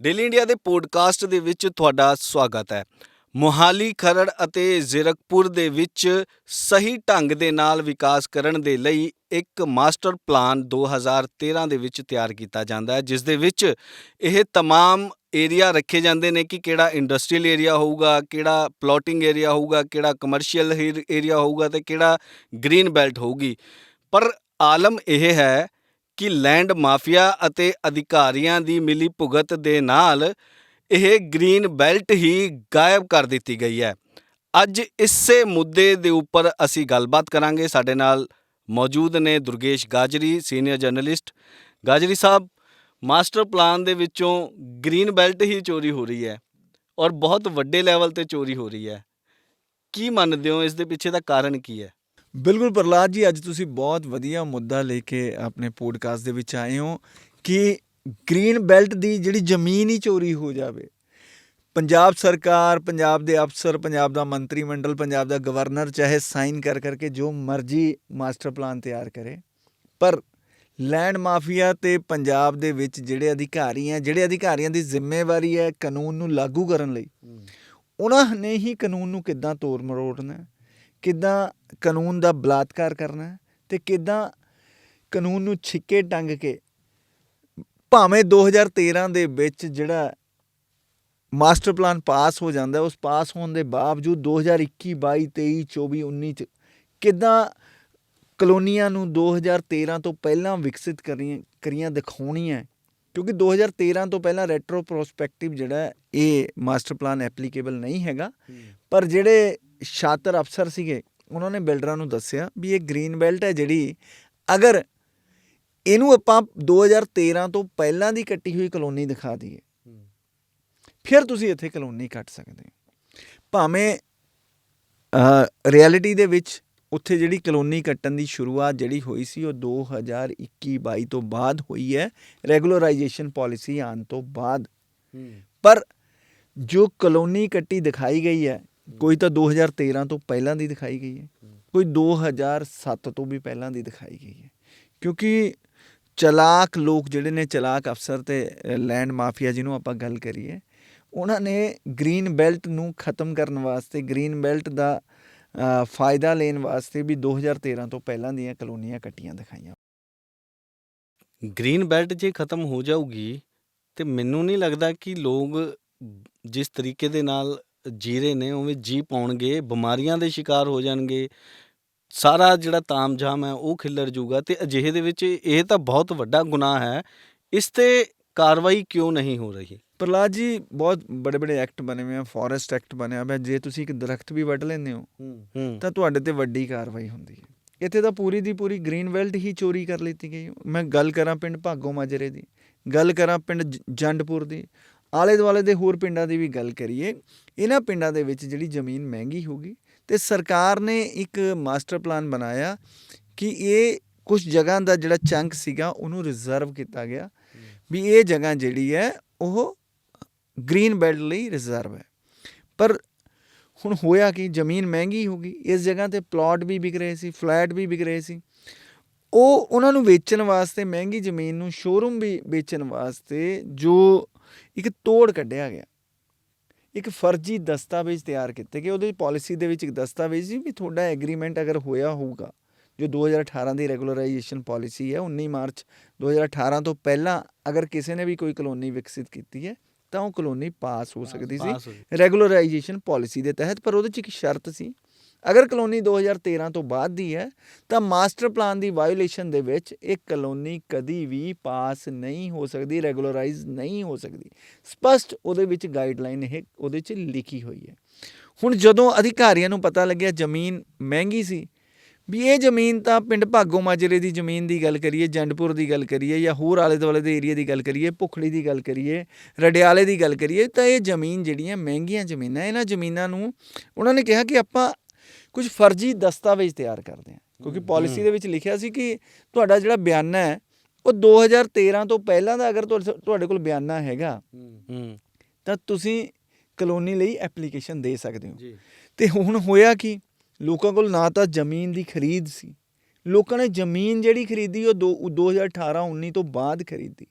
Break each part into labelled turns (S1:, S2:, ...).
S1: Daily India ਦੇ podcast ਦੇ ਵਿੱਚ ਤੁਹਾਡਾ ਸਵਾਗਤ ਹੈ ਮੋਹਾਲੀ ਖਰੜ ਅਤੇ ਜ਼ੀਰਕਪੁਰ ਦੇ ਵਿੱਚ ਸਹੀ ਢੰਗ ਦੇ ਨਾਲ ਵਿਕਾਸ ਕਰਨ ਦੇ ਲਈ ਇੱਕ ਮਾਸਟਰ ਪਲਾਨ 2013 ਦੇ ਵਿੱਚ ਤਿਆਰ ਕੀਤਾ ਜਾਂਦਾ ਹੈ ਜਿਸ ਦੇ ਵਿੱਚ ਇਹ तमाम ਏਰੀਆ ਰੱਖੇ ਜਾਂਦੇ ਨੇ ਕਿ ਕਿਹੜਾ ਇੰਡਸਟਰੀਅਲ ਏਰੀਆ ਹੋਊਗਾ ਕਿਹੜਾ ਪਲੋਟਿੰਗ ਏਰੀਆ ਹੋਊਗਾ ਕਿਹੜਾ ਕਮਰਸ਼ੀਅਲ ਏਰੀਆ ਹੋਊਗਾ ਤੇ ਕਿਹੜਾ ਗ੍ਰੀਨ ਬੈਲਟ ਹੋਊਗੀ ਪਰ ਆਲਮ ਇਹ ਹੈ ਕਿ ਲੈਂਡ ਮਾਫੀਆ ਅਤੇ ਅਧਿਕਾਰੀਆਂ ਦੀ ਮਿਲੀ ਭੁਗਤ ਦੇ ਨਾਲ ਇਹ ਗ੍ਰੀਨ ਬੈਲਟ ਹੀ ਗਾਇਬ ਕਰ ਦਿੱਤੀ ਗਈ ਹੈ। ਅੱਜ ਇਸੇ ਮੁੱਦੇ ਦੇ ਉੱਪਰ ਅਸੀਂ ਗੱਲਬਾਤ ਕਰਾਂਗੇ। ਸਾਡੇ ਨਾਲ ਮੌਜੂਦ ਨੇ Durgesh Gajri, senior journalist. Gajri sahib, master plan ਦੇ ਵਿੱਚੋਂ ਗ੍ਰੀਨ ਬੈਲਟ ਹੀ ਚੋਰੀ ਹੋ ਰਹੀ ਹੈ ਔਰ ਬਹੁਤ ਵੱਡੇ ਲੈਵਲ ਤੇ ਚੋਰੀ ਹੋ ਰਹੀ ਹੈ। ਕੀ ਮੰਨਦੇ ਹੋ? ਇਸ ਦੇ ਪਿੱਛੇ ਦਾ ਕਾਰਨ ਕੀ ਹੈ?
S2: ਬਿਲਕੁਲ ਪ੍ਰਲਾਦ ਜੀ ਅੱਜ ਤੁਸੀਂ ਬਹੁਤ ਵਧੀਆ ਮੁੱਦਾ ਲੈ ਕੇ ਆਪਣੇ ਪੋਡਕਾਸਟ ਦੇ ਵਿੱਚ ਆਏ ਹੋ ਕਿ ਗ੍ਰੀਨ ਬੈਲਟ ਦੀ ਜਿਹੜੀ ਜ਼ਮੀਨ ਹੀ ਚੋਰੀ ਹੋ ਜਾਵੇ। ਪੰਜਾਬ ਸਰਕਾਰ ਪੰਜਾਬ ਦੇ ਅਫਸਰ ਪੰਜਾਬ ਦਾ ਮੰਤਰੀ ਮੰਡਲ ਪੰਜਾਬ ਦਾ ਗਵਰਨਰ ਚਾਹੇ ਸਾਈਨ ਕਰ ਕਰਕੇ ਜੋ ਮਰਜ਼ੀ ਮਾਸਟਰ ਪਲਾਨ ਤਿਆਰ ਕਰੇ ਪਰ ਲੈਂਡ ਮਾਫੀਆ ਤੇ ਪੰਜਾਬ ਦੇ ਵਿੱਚ ਜਿਹੜੇ ਅਧਿਕਾਰੀ ਆ ਜਿਹੜੇ ਅਧਿਕਾਰੀਆਂ ਦੀ ਜ਼ਿੰਮੇਵਾਰੀ ਹੈ ਕਾਨੂੰਨ ਨੂੰ ਲਾਗੂ ਕਰਨ ਲਈ ਉਹਨਾਂ ਨੇ ਹੀ ਕਾਨੂੰਨ ਨੂੰ ਕਿੱਦਾਂ ਤੋੜ ਮਰੋੜਨਾ ਕਿੱਦਾਂ ਕਾਨੂੰਨ ਦਾ ਬਲਾਤਕਾਰ ਕਰਨਾ ਅਤੇ ਕਿੱਦਾਂ ਕਾਨੂੰਨ ਨੂੰ ਛਿੱਕੇ ਟੰਗ ਕੇ ਭਾਵੇਂ 2013 ਦੇ ਵਿੱਚ ਜਿਹੜਾ ਮਾਸਟਰ ਪਲਾਨ ਪਾਸ ਹੋ ਜਾਂਦਾ, ਉਸ ਪਾਸ ਹੋਣ ਦੇ ਬਾਵਜੂਦ 2021 22 23 24 19 ਚ ਕਿੱਦਾਂ ਕਲੋਨੀਆਂ ਨੂੰ 2013 ਤੋਂ ਪਹਿਲਾਂ ਵਿਕਸਿਤ ਕਰੀਆਂ ਕਰੀਆਂ, ਦਿਖਾਉਣੀਆਂ ਕਿਉਂਕਿ 2013 ਤੋਂ ਪਹਿਲਾਂ ਰੈਟਰੋ ਪ੍ਰੋਸਪੈਕਟਿਵ ਜਿਹੜਾ ਇਹ ਮਾਸਟਰ ਪਲਾਨ ਐਪਲੀਕੇਬਲ ਨਹੀਂ ਹੈਗਾ। ਪਰ ਜਿਹੜੇ ਸ਼ਾਤਰ ਅਫਸਰ ਸੀਗੇ ਉਹਨਾਂ ਨੇ ਬਿਲਡਰਾਂ ਨੂੰ ਦੱਸਿਆ ਵੀ ਇਹ ਗ੍ਰੀਨ ਬੈਲਟ ਹੈ ਜਿਹੜੀ ਅਗਰ ਇਹਨੂੰ ਆਪਾਂ 2013 ਤੋਂ ਪਹਿਲਾਂ ਦੀ ਕੱਟੀ ਹੋਈ ਕਲੋਨੀ ਦਿਖਾ ਦਈਏ ਫਿਰ ਤੁਸੀਂ ਇੱਥੇ ਕਲੋਨੀ ਕੱਟ ਸਕਦੇ ਹੋ। ਭਾਵੇਂ ਰਿਐਲਿਟੀ ਦੇ ਵਿੱਚ ਉੱਥੇ ਜਿਹੜੀ ਕਲੋਨੀ ਕੱਟਣ ਦੀ ਸ਼ੁਰੂਆਤ ਜਿਹੜੀ ਹੋਈ ਸੀ ਉਹ 2021-22 ਤੋਂ ਬਾਅਦ ਹੋਈ ਹੈ। ਰੈਗੂਲਰਾਈਜੇਸ਼ਨ ਪਾਲਿਸੀ ਆਉਣ ਤੋਂ ਬਾਅਦ। ਪਰ ਜੋ ਕਲੋਨੀ ਕੱਟੀ ਦਿਖਾਈ ਗਈ ਹੈ ਕੋਈ ਤਾਂ 2013 ਤੋਂ ਪਹਿਲਾਂ ਦੀ ਦਿਖਾਈ ਗਈ ਹੈ। ਕੋਈ 2007 ਤੋਂ ਵੀ ਪਹਿਲਾਂ ਦੀ ਦਿਖਾਈ ਗਈ ਹੈ। ਕਿਉਂਕਿ ਚਲਾਕ ਲੋਕ ਜਿਹੜੇ ਨੇ ਚਲਾਕ ਅਫਸਰ ਤੇ ਲੈਂਡ ਮਾਫੀਆ ਜਿਹਨੂੰ ਆਪਾਂ ਗੱਲ ਕਰੀਏ ਉਹਨਾਂ ਨੇ ਗ੍ਰੀਨ ਬੈਲਟ ਨੂੰ ਖਤਮ ਕਰਨ ਵਾਸਤੇ ਗ੍ਰੀਨ ਬੈਲਟ ਦਾ ਫਾਇਦਾ ਲੈਣ ਵਾਸਤੇ ਵੀ 2013 ਤੋਂ ਪਹਿਲਾਂ ਦੀਆਂ ਕਲੋਨੀਆਂ ਕੱਟੀਆਂ ਦਿਖਾਈਆਂ।
S1: ਗ੍ਰੀਨ ਬੈਲਟ ਜੇ ਖਤਮ ਹੋ ਜਾਊਗੀ ਤੇ ਮੈਨੂੰ ਨਹੀਂ ਲੱਗਦਾ ਕਿ ਲੋਕ ਜਿਸ ਤਰੀਕੇ ਦੇ ਨਾਲ ਜੀ ਰਹੇ ਨੇ, ਉਵੇਂ ਜੀ ਪਾਉਣਗੇ, ਬਿਮਾਰੀਆਂ ਦੇ ਸ਼ਿਕਾਰ ਹੋ ਜਾਣਗੇ, ਸਾਰਾ ਜਿਹੜਾ ਤਾਮਝਾਮ ਹੈ ਉਹ ਖਿੱਲਰ ਜੂਗਾ ਤੇ ਅਜਿਹੇ ਦੇ ਵਿੱਚ ਇਹ ਤਾਂ ਬਹੁਤ ਵੱਡਾ ਗੁਨਾਹ ਹੈ, ਇਸ ਤੇ ਕਾਰਵਾਈ ਕਿਉਂ ਨਹੀਂ ਹੋ ਰਹੀ?
S2: ਪ੍ਰਲਾਦ ਜੀ ਬਹੁਤ ਬੜੇ ਬੜੇ ਐਕਟ ਬਣੇ ਹੋਏ ਆ ਫੋਰੈਸਟ ਐਕਟ ਬਣਿਆ ਹੋਇਆ ਜੇ ਤੁਸੀਂ ਇੱਕ ਦਰਖਤ ਵੀ ਵੱਢ ਲੈਂਦੇ ਹੋ ਤਾਂ ਤੁਹਾਡੇ ਤੇ ਵੱਡੀ ਕਾਰਵਾਈ ਹੁੰਦੀ ਹੈ। ਇੱਥੇ ਤਾਂ ਪੂਰੀ ਦੀ ਪੂਰੀ ਗ੍ਰੀਨ ਬੈਲਟ ਹੀ ਚੋਰੀ ਕਰ ਲਈ ਗਈ। ਮੈਂ ਗੱਲ ਕਰਾਂ ਪਿੰਡ ਭਾਗੋ ਮਾਜਰੇ ਦੀ ਗੱਲ ਕਰਾਂ ਪਿੰਡ ਜੰਡਪੁਰ ਦੀ ਆਲੇ ਦੁਆਲੇ ਦੇ ਹੋਰ ਪਿੰਡਾਂ ਦੀ ਵੀ ਗੱਲ ਕਰੀਏ ਇਹਨਾਂ ਪਿੰਡਾਂ ਦੇ ਵਿੱਚ ਜਿਹੜੀ ਜ਼ਮੀਨ ਮਹਿੰਗੀ ਹੋਗੀ ਤੇ ਸਰਕਾਰ ਨੇ ਇੱਕ ਮਾਸਟਰ ਪਲਾਨ ਬਣਾਇਆ ਕਿ ਇਹ ਕੁਝ ਜਗ੍ਹਾ ਦਾ ਜਿਹੜਾ ਚੰਕ ਸੀਗਾ ਉਹਨੂੰ ਰਿਜ਼ਰਵ ਕੀਤਾ ਗਿਆ। ਵੀ ਇਹ ਜਗ੍ਹਾ ਜਿਹੜੀ ਹੈ ਉਹ ਗ੍ਰੀਨ ਬੈਲਟ ਲਈ ਰਿਜ਼ਰਵ ਹੈ। ਪਰ ਹੁਣ ਹੋਇਆ ਕਿ, ਜ਼ਮੀਨ ਮਹਿੰਗੀ ਹੋ ਗਈ, ਇਸ ਜਗ੍ਹਾ ਤੇ ਪਲਾਟ ਵੀ ਵਿਕ ਰਹੇ ਸੀ ਫਲੈਟ ਵੀ ਵਿਕ ਰਹੇ ਸੀ। ਉਹ ਉਹਨਾਂ ਨੂੰ ਵੇਚਣ ਵਾਸਤੇ, ਮਹਿੰਗੀ ਜ਼ਮੀਨ ਨੂੰ ਸ਼ੋਰੂਮ ਵੀ ਵੇਚਣ ਵਾਸਤੇ ਜੋ ਇੱਕ ਤੋੜ ਕੱਢਿਆ ਗਿਆ। ਇੱਕ ਫਰਜ਼ੀ ਦਸਤਾਵੇਜ਼ ਤਿਆਰ ਕੀਤੇ ਗਏ, ਉਹਦੇ ਪਾਲਿਸੀ ਦੇ ਵਿੱਚ ਇੱਕ ਦਸਤਾਵੇਜ਼ ਸੀ ਵੀ ਤੁਹਾਡਾ ਐਗਰੀਮੈਂਟ ਅਗਰ ਹੋਇਆ ਹੋਊਗਾ, ਜੋ 2018 ਦੀ ਰੈਗੂਲਰਾਈਜੇਸ਼ਨ ਪਾਲਿਸੀ ਹੈ 19 ਮਾਰਚ 2018 ਤੋਂ ਪਹਿਲਾਂ ਅਗਰ ਕਿਸੇ ਨੇ ਵੀ ਕੋਈ ਕਲੋਨੀ ਵਿਕਸਿਤ ਕੀਤੀ ਹੈ ਤਾਂ ਉਹ ਕਲੋਨੀ ਪਾਸ ਹੋ ਸਕਦੀ ਸੀ। ਰੈਗੂਲਰਾਈਜੇਸ਼ਨ ਪਾਲਿਸੀ ਦੇ ਤਹਿਤ ਪਰ ਉਹਦੇ 'ਚ ਇੱਕ ਸ਼ਰਤ ਸੀ। ਅਗਰ ਕਲੋਨੀ 2013 ਤੋਂ ਬਾਅਦ ਦੀ ਹੈ ਤਾਂ ਮਾਸਟਰ ਪਲਾਨ ਦੀ ਵਾਇਓਲੇਸ਼ਨ ਦੇ ਵਿੱਚ ਇਹ ਕਲੋਨੀ ਕਦੀ ਵੀ ਪਾਸ ਨਹੀਂ ਹੋ ਸਕਦੀ ਰੈਗੂਲਰਾਈਜ਼ ਨਹੀਂ ਹੋ ਸਕਦੀ। ਸਪਸ਼ਟ ਉਹਦੇ ਵਿੱਚ ਗਾਈਡਲਾਈਨ ਇਹ ਉਹਦੇ 'ਚ ਲਿਖੀ ਹੋਈ ਹੈ। ਹੁਣ ਜਦੋਂ ਅਧਿਕਾਰੀਆਂ ਨੂੰ ਪਤਾ ਲੱਗਿਆ ਜ਼ਮੀਨ ਮਹਿੰਗੀ ਸੀ ਵੀ ਇਹ ਜ਼ਮੀਨ ਤਾਂ ਪਿੰਡ ਭਾਗੋ ਮਾਜਰੇ ਦੀ ਜ਼ਮੀਨ ਦੀ ਗੱਲ ਕਰੀਏ ਜੰਡਪੁਰ ਦੀ ਗੱਲ ਕਰੀਏ ਜਾਂ ਹੋਰ ਆਲੇ ਦੁਆਲੇ ਦੇ ਏਰੀਆ ਦੀ ਗੱਲ ਕਰੀਏ ਭੁਖੜੀ ਦੀ ਗੱਲ ਕਰੀਏ ਰਡਿਆਲੇ ਦੀ ਗੱਲ ਕਰੀਏ ਤਾਂ ਇਹ ਜ਼ਮੀਨ ਜਿਹੜੀਆਂ ਮਹਿੰਗੀਆਂ ਜ਼ਮੀਨਾਂ ਇਹਨਾਂ ਜ਼ਮੀਨਾਂ ਨੂੰ ਉਹਨਾਂ ਨੇ ਕਿਹਾ ਕਿ ਆਪਾਂ ਕੁਝ ਫਰਜ਼ੀ ਦਸਤਾਵੇਜ਼ ਤਿਆਰ ਕਰਦੇ ਹਾਂ। ਕਿਉਂਕਿ ਪਾਲਿਸੀ ਦੇ ਵਿੱਚ ਲਿਖਿਆ ਸੀ ਕਿ ਤੁਹਾਡਾ ਜਿਹੜਾ ਬਿਆਨਾ ਹੈ ਉਹ 2013 ਤੋਂ ਪਹਿਲਾਂ ਦਾ ਅਗਰ ਤੁਹਾਡੇ ਕੋਲ ਬਿਆਨਾ ਹੈਗਾ ਤਾਂ ਤੁਸੀਂ ਕਲੋਨੀ ਲਈ ਐਪਲੀਕੇਸ਼ਨ ਦੇ ਸਕਦੇ ਹੋ। ਤੇ ਹੁਣ ਹੋਇਆ ਕੀ? ਲੋਕਾਂ ਕੋਲ ਨਾ ਤਾਂ ਜ਼ਮੀਨ ਦੀ ਖਰੀਦ ਸੀ। ਲੋਕਾਂ ਨੇ ਜ਼ਮੀਨ ਜਿਹੜੀ ਖਰੀਦੀ ਉਹ ਦੋ- 2018 19 ਤੋਂ ਬਾਅਦ ਖਰੀਦੀ।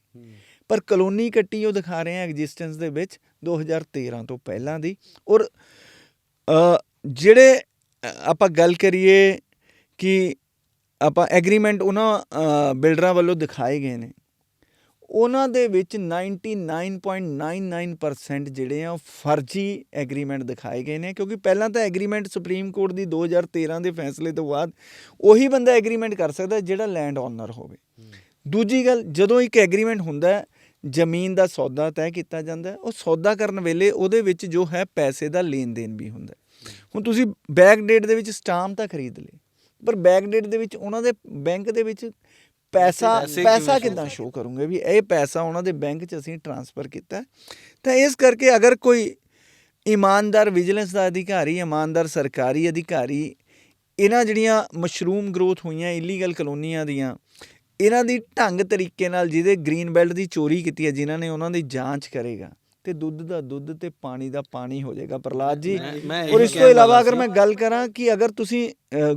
S2: ਪਰ ਕਲੋਨੀ ਕੱਟੀ ਉਹ ਦਿਖਾ ਰਹੇ ਆ ਐਗਜ਼ਿਸਟੈਂਸ ਦੇ ਵਿੱਚ 2013 ਤੋਂ ਪਹਿਲਾਂ ਦੀ। ਔਰ ਜਿਹੜੇ ਆਪਾਂ ਗੱਲ ਕਰੀਏ ਕਿ ਆਪਾਂ ਐਗਰੀਮੈਂਟ ਉਹਨਾਂ ਬਿਲਡਰਾਂ ਵੱਲੋਂ ਦਿਖਾਏ ਗਏ ਨੇ। ਉਹਨਾਂ ਦੇ ਵਿੱਚ 99.99% ਜਿਹੜੇ ਆ ਉਹ ਫਰਜ਼ੀ ਐਗਰੀਮੈਂਟ ਦਿਖਾਏ ਗਏ ਨੇ, ਕਿਉਂਕਿ ਪਹਿਲਾਂ ਤਾਂ ਐਗਰੀਮੈਂਟ ਸੁਪਰੀਮ ਕੋਰਟ ਦੀ 2013 ਦੇ ਫੈਸਲੇ ਤੋਂ ਬਾਅਦ ਉਹੀ ਬੰਦਾ ਐਗਰੀਮੈਂਟ ਕਰ ਸਕਦਾ ਜਿਹੜਾ ਲੈਂਡ ਓਨਰ ਹੋਵੇ। ਦੂਜੀ ਗੱਲ, ਜਦੋਂ ਇੱਕ ਐਗਰੀਮੈਂਟ ਹੁੰਦਾ ਜ਼ਮੀਨ ਦਾ ਸੌਦਾ ਤੈਅ ਕੀਤਾ ਜਾਂਦਾ ਉਹ ਸੌਦਾ ਕਰਨ ਵੇਲੇ ਉਹਦੇ ਵਿੱਚ ਜੋ ਹੈ ਪੈਸੇ ਦਾ ਲੈਣ ਦੇਣ ਵੀ ਹੁੰਦਾ ਹੁਣ ਤੁਸੀਂ ਬੈਕ ਡੇਟ ਦੇ ਵਿੱਚ ਸਟਾਮ ਤਾਂ ਖਰੀਦ ਲਏ, ਪਰ ਬੈਕ ਡੇਟ ਦੇ ਵਿੱਚ ਉਹਨਾਂ ਦੇ ਬੈਂਕ ਦੇ ਵਿੱਚ ਪੈਸਾ
S1: ਪੈਸੇ
S2: ਕਿਦਾਂ ਸ਼ੋ ਕਰੂੰਗੇ ਵੀ ਇਹ ਪੈਸਾ ਉਹਨਾਂ ਦੇ ਬੈਂਕ 'ਚ ਅਸੀਂ ਟ੍ਰਾਂਸਫਰ ਕੀਤਾ। ਤਾਂ ਇਸ ਕਰਕੇ ਅਗਰ ਕੋਈ ਇਮਾਨਦਾਰ ਵਿਜੀਲੈਂਸ ਦਾ ਅਧਿਕਾਰੀ ਇਮਾਨਦਾਰ ਸਰਕਾਰੀ ਅਧਿਕਾਰੀ ਇਹਨਾਂ ਜਿਹੜੀਆਂ ਮਸ਼ਰੂਮ ਗਰੋਥ ਹੋਈਆਂ ਇਲੀਗਲ ਕਲੋਨੀਆਂ ਦੀਆਂ ਇਹਨਾਂ ਦੀ ਢੰਗ ਤਰੀਕੇ ਨਾਲ ਜਿਹਦੇ ਗ੍ਰੀਨ ਬੈਲਟ ਦੀ ਚੋਰੀ ਕੀਤੀ ਹੈ ਜਿਨ੍ਹਾਂ ਨੇ ਉਹਨਾਂ ਦੀ ਜਾਂਚ ਕਰੇਗਾ ਤੇ ਦੁੱਧ ਦਾ ਦੁੱਧ ਤੇ ਪਾਣੀ ਦਾ ਪਾਣੀ ਹੋ ਜਾਏਗਾ ਪ੍ਰਲਾਦ ਜੀ ਔਰ ਇਸ ਤੋਂ ਇਲਾਵਾ ਅਗਰ। ਮੈਂ ਗੱਲ ਕਰਾਂ ਕਿ ਅਗਰ ਤੁਸੀਂ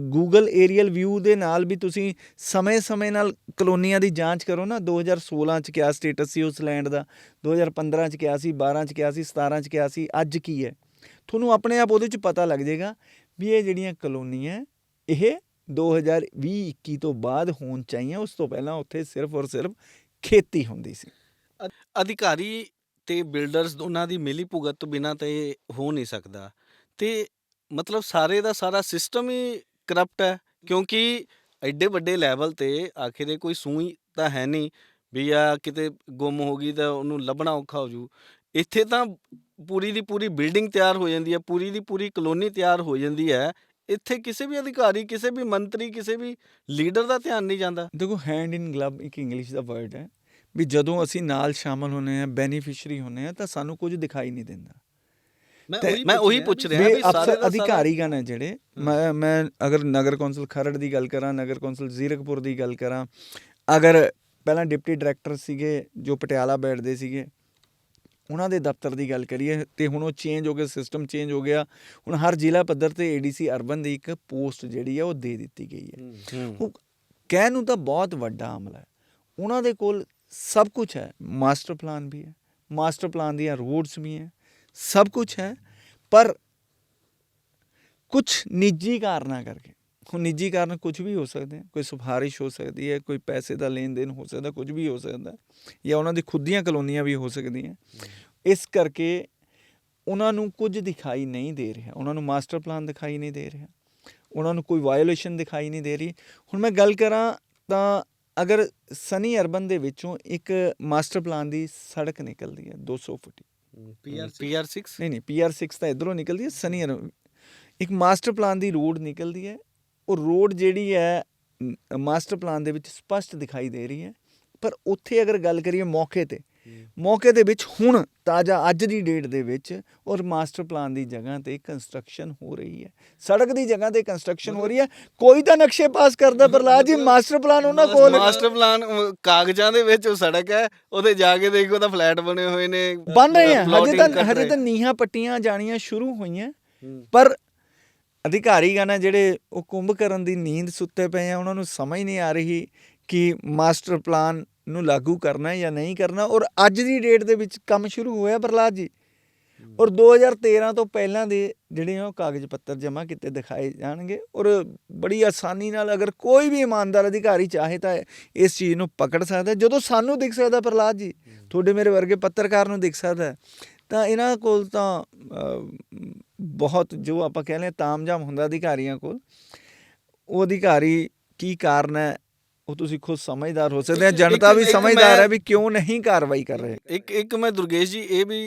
S2: ਗੂਗਲ ਏਰੀਅਲ ਵਿਊ ਦੇ ਨਾਲ ਵੀ ਤੁਸੀਂ ਸਮੇਂ-ਸਮੇਂ ਨਾਲ ਕਲੋਨੀਆਂ ਦੀ ਜਾਂਚ ਕਰੋ ਨਾ 2016 ਚ ਕਿਆ ਸਟੇਟਸ ਸੀ ਉਸ ਲੈਂਡ ਦਾ 2015 ਚ ਕਿਆ ਸੀ 12 ਚ ਕਿਆ ਸੀ 17 ਚ ਕਿਆ ਸੀ ਅੱਜ ਕੀ ਹੈ ਤੁਹਾਨੂੰ ਆਪਣੇ ਆਪ ਉਹਦੇ ਚ ਪਤਾ ਲੱਗ ਜਾਏਗਾ ਵੀ ਇਹ ਜਿਹੜੀਆਂ ਕਲੋਨੀਆਂ ਇਹ 2020-21 ਤੋਂ ਬਾਅਦ ਹੋਣ ਚਾਹੀਆਂ ਉਸ ਤੋਂ ਪਹਿਲਾਂ ਉੱਥੇ ਸਿਰਫ ਔਰ ਸਿਰਫ ਖੇਤੀ ਹੁੰਦੀ ਸੀ
S1: ਅਧਿਕਾਰੀ ਤੇ ਬਿਲਡਰਸ ਉਹਨਾਂ ਦੀ ਮਿਲੀ ਭੁਗਤ ਤੋਂ ਬਿਨਾ ਤੇ ਹੋ ਨਹੀਂ ਸਕਦਾ। ਤੇ ਮਤਲਬ ਸਾਰੇ ਦਾ ਸਾਰਾ ਸਿਸਟਮ ਹੀ ਕਰਪਟ ਹੈ, ਕਿਉਂਕਿ ਐਡੇ ਵੱਡੇ ਲੈਵਲ ਤੇ ਆਖਿਰ ਕੋਈ ਸੂਈ ਤਾਂ ਹੈ ਨਹੀਂ ਵੀ ਆ ਕਿਤੇ ਗੁੰਮ ਹੋ ਗਈ ਤਾਂ ਉਹਨੂੰ ਲੱਭਣਾ ਔਖਾ ਹੋ ਜੂ। ਇੱਥੇ ਤਾਂ ਪੂਰੀ ਦੀ ਪੂਰੀ ਬਿਲਡਿੰਗ ਤਿਆਰ ਹੋ ਜਾਂਦੀ ਹੈ, ਪੂਰੀ ਦੀ ਪੂਰੀ ਕਲੋਨੀ ਤਿਆਰ ਹੋ ਜਾਂਦੀ ਹੈ। ਇੱਥੇ ਕਿਸੇ ਵੀ ਅਧਿਕਾਰੀ, ਕਿਸੇ ਵੀ ਮੰਤਰੀ, ਕਿਸੇ ਵੀ ਲੀਡਰ ਦਾ ਧਿਆਨ ਨਹੀਂ ਜਾਂਦਾ।
S2: ਦੇਖੋ ਹੈਂਡ ਇਨ ਗਲਵ ਇੱਕ ਇੰਗਲਿਸ਼ ਦਾ ਵਰਡ ਹੈ। ਵੀ ਜਦੋਂ ਅਸੀਂ ਨਾਲ ਸ਼ਾਮਲ ਹੁੰਨੇ ਆ ਬੈਨੀਫੀਸ਼ੀਅਰੀ ਹੁੰਨੇ ਆ ਤਾਂ ਸਾਨੂੰ ਕੁਝ ਦਿਖਾਈ ਨਹੀਂ ਦਿੰਦਾ।
S1: ਮੈਂ ਉਹੀ ਮੈਂ ਉਹੀ ਪੁੱਛ ਰਿਹਾ
S2: ਵੀ
S1: ਵੀ ਸਾਰੇ
S2: ਅਫਸਰ ਅਧਿਕਾਰੀਗਣ ਹੈ ਜਿਹੜੇ। ਮੈਂ ਮੈਂ ਅਗਰ ਨਗਰ ਕੌਂਸਲ ਖਰੜ ਦੀ ਗੱਲ ਕਰਾਂ ਨਗਰ ਕੌਂਸਲ ਜ਼ੀਰਕਪੁਰ ਦੀ ਗੱਲ ਕਰਾਂ ਅਗਰ ਪਹਿਲਾਂ ਡਿਪਟੀ ਡਾਇਰੈਕਟਰ ਸੀਗੇ ਜੋ ਪਟਿਆਲਾ ਬੈਠਦੇ ਸੀਗੇ ਉਹਨਾਂ ਦੇ ਦਫ਼ਤਰ ਦੀ ਗੱਲ ਕਰੀਏ ਤੇ ਹੁਣ ਉਹ ਚੇਂਜ ਹੋ ਗਿਆ ਸਿਸਟਮ ਚੇਂਜ ਹੋ ਗਿਆ ਹੁਣ ਹਰ ਜ਼ਿਲ੍ਹਾ ਪੱਧਰ ਤੇ ਏਡੀਸੀ ਅਰਬਨ ਦੀ ਇੱਕ ਪੋਸਟ ਜਿਹੜੀ ਹੈ ਉਹ ਦੇ ਦਿੱਤੀ ਗਈ ਹੈ।
S1: ਹੂੰ
S2: ਉਹ ਕਹਿਣ ਨੂੰ ਤਾਂ ਬਹੁਤ ਵੱਡਾ ਅਮਲ ਹੈ। ਉਹਨਾਂ ਦੇ ਕੋਲ ਸਭ ਕੁਝ ਹੈ ਮਾਸਟਰ ਪਲਾਨ ਵੀ ਹੈ ਮਾਸਟਰ ਪਲਾਨ ਦੀਆਂ ਰੋਡਸ ਵੀ ਹੈ ਸਭ ਕੁਝ ਹੈ ਪਰ ਕੁਝ ਨਿੱਜੀ ਕਾਰਨਾਂ ਕਰਕੇ ਹੁਣ ਨਿੱਜੀ ਕਾਰਨ ਕੁਝ ਵੀ ਹੋ ਸਕਦੇ ਹੈ ਕੋਈ ਸਿਫਾਰਿਸ਼ ਹੋ ਸਕਦੀ ਹੈ ਕੋਈ ਪੈਸੇ ਦਾ ਲੈਣ ਦੇਣ ਹੋ ਸਕਦਾ ਕੁਝ ਵੀ ਹੋ ਸਕਦਾ ਜਾਂ ਉਹਨਾਂ ਦੀ ਖੁਦ ਦੀਆਂ ਕਲੋਨੀਆਂ ਵੀ ਹੋ ਸਕਦੀਆਂ ਇਸ ਕਰਕੇ ਉਹਨਾਂ ਨੂੰ ਕੁਝ ਦਿਖਾਈ ਨਹੀਂ ਦੇ ਰਿਹਾ ਉਹਨਾਂ ਨੂੰ ਮਾਸਟਰ ਪਲਾਨ ਦਿਖਾਈ ਨਹੀਂ ਦੇ ਰਿਹਾ ਉਹਨਾਂ ਨੂੰ ਕੋਈ ਵਾਇਓਲੇਸ਼ਨ ਦਿਖਾਈ ਨਹੀਂ ਦੇ ਰਹੀ ਹੁਣ ਮੈਂ ਗੱਲ ਕਰਾਂ ਤਾਂ ਅਗਰ ਸਨੀ ਅਰਬਨ ਦੇ ਵਿੱਚੋਂ ਇੱਕ ਮਾਸਟਰ ਪਲਾਨ ਦੀ ਸੜਕ ਨਿਕਲਦੀ ਹੈ 200 ਫੁੱਟ।
S1: ਪੀਆਰ ਪੀਆਰ 6
S2: ਨਹੀਂ ਨਹੀਂ ਪੀਆਰ 6 ਤਾਂ ਇਧਰੋਂ ਨਿਕਲਦੀ ਹੈ ਸਨੀ ਅਰਬਨ ਇੱਕ ਮਾਸਟਰ ਪਲਾਨ ਦੀ ਰੋਡ ਨਿਕਲਦੀ ਹੈ ਉਹ ਰੋਡ ਜਿਹੜੀ ਹੈ ਮਾਸਟਰ ਪਲਾਨ ਦੇ ਵਿੱਚ ਸਪਸ਼ਟ ਦਿਖਾਈ ਦੇ ਰਹੀ ਹੈ ਪਰ ਉੱਥੇ ਅਗਰ ਗੱਲ ਕਰੀਏ ਮੌਕੇ ਤੇ ਮੌਕੇ ਦੇ ਵਿੱਚ ਹੁਣ ਤਾਜ਼ਾ ਅੱਜ ਦੀ ਡੇਟ ਦੇ ਵਿੱਚ ਔਰ ਮਾਸਟਰ ਪਲਾਨ ਦੀ ਜਗ੍ਹਾ ਤੇ ਕੰਸਟਰਕਸ਼ਨ ਹੋ ਰਹੀ ਹੈ। ਸੜਕ ਦੀ ਜਗ੍ਹਾ ਤੇ ਕੰਸਟਰਕਸ਼ਨ ਹੋ ਰਹੀ ਹੈ। ਕੋਈ ਤਾਂ ਨਕਸ਼ੇ ਪਾਸ ਕਰਦਾ ਪ੍ਰਲਾਦ ਜੀ ਮਾਸਟਰ ਪਲਾਨ ਉਹਨਾਂ ਕੋਲ।
S1: ਮਾਸਟਰ ਪਲਾਨ ਕਾਗਜ਼ਾਂ ਦੇ ਵਿੱਚ ਉਹ ਸੜਕ ਹੈ ਉਹਦੇ ਜਾ ਕੇ ਦੇਖੋ ਤਾਂ ਫਲੈਟ ਬਣੇ ਹੋਏ ਨੇ।
S2: ਬਣ ਰਹੇ ਆ। ਹਜੇ ਤਾਂ ਹਜੇ। ਤਾਂ ਨੀਹਾਂ ਪੱਟੀਆਂ ਜਾਣੀਆਂ ਸ਼ੁਰੂ ਹੋਈਆਂ। ਪਰ ਅਧਿਕਾਰੀਗਣ ਆ ਜਿਹੜੇ ਉਹ ਕੁੰਭ ਕਰਨ ਦੀ ਨੀਂਦ ਸੁੱਤੇ ਪਏ ਆ ਉਹਨਾਂ ਨੂੰ ਸਮਝ ਨਹੀਂ ਆ ਰਹੀ ਕਿ ਮਾਸਟਰ ਪਲਾਨ ਨੂੰ ਲਾਗੂ ਕਰਨਾ ਹੈ ਜਾਂ ਨਹੀਂ ਕਰਨਾ ਔਰ ਅੱਜ ਦੀ ਡੇਟ ਦੇ ਵਿੱਚ ਕੰਮ ਸ਼ੁਰੂ ਹੋਇਆ ਪ੍ਰਲਾਦ ਜੀ। ਔਰ 2013 ਤੋਂ ਪਹਿਲਾਂ ਦੇ ਜਿਹੜੇ ਆ ਉਹ ਕਾਗਜ਼ ਪੱਤਰ ਜਮ੍ਹਾਂ ਕੀਤੇ ਦਿਖਾਏ ਜਾਣਗੇ ਔਰ ਬੜੀ ਆਸਾਨੀ ਨਾਲ ਅਗਰ ਕੋਈ ਵੀ ਇਮਾਨਦਾਰ ਅਧਿਕਾਰੀ ਚਾਹੇ ਤਾਂ ਇਸ ਚੀਜ਼ ਨੂੰ ਪਕੜ ਸਕਦਾ। ਜਦੋਂ ਸਾਨੂੰ ਦਿਖ ਸਕਦਾ ਪ੍ਰਲਾਦ ਜੀ, ਤੁਹਾਡੇ ਮੇਰੇ ਵਰਗੇ ਪੱਤਰਕਾਰ ਨੂੰ ਦਿਖ ਸਕਦਾ ਤਾਂ ਇਹਨਾਂ ਕੋਲ ਤਾਂ ਬਹੁਤ ਜੋ ਆਪਾਂ ਕਹਿੰਦੇ ਹਾਂ ਤਾਮਝਾਮ ਹੁੰਦਾ ਅਧਿਕਾਰੀਆਂ ਕੋਲ, ਉਹ ਅਧਿਕਾਰੀ ਕੀ ਕਾਰਨ ਹੈ ਉਹ ਤੁਸੀਂ ਖੁਦ ਸਮਝਦਾਰ ਹੋ ਸਕਦੇ ਆ ਜਨਤਾ ਵੀ ਸਮਝਦਾਰ ਹੈ ਵੀ ਕਿਉਂ ਨਹੀਂ ਕਾਰਵਾਈ ਕਰ ਰਹੇ?
S1: ਇੱਕ ਇੱਕ ਮੈਂ ਦੁਰਗੇਸ਼ ਜੀ ਇਹ ਵੀ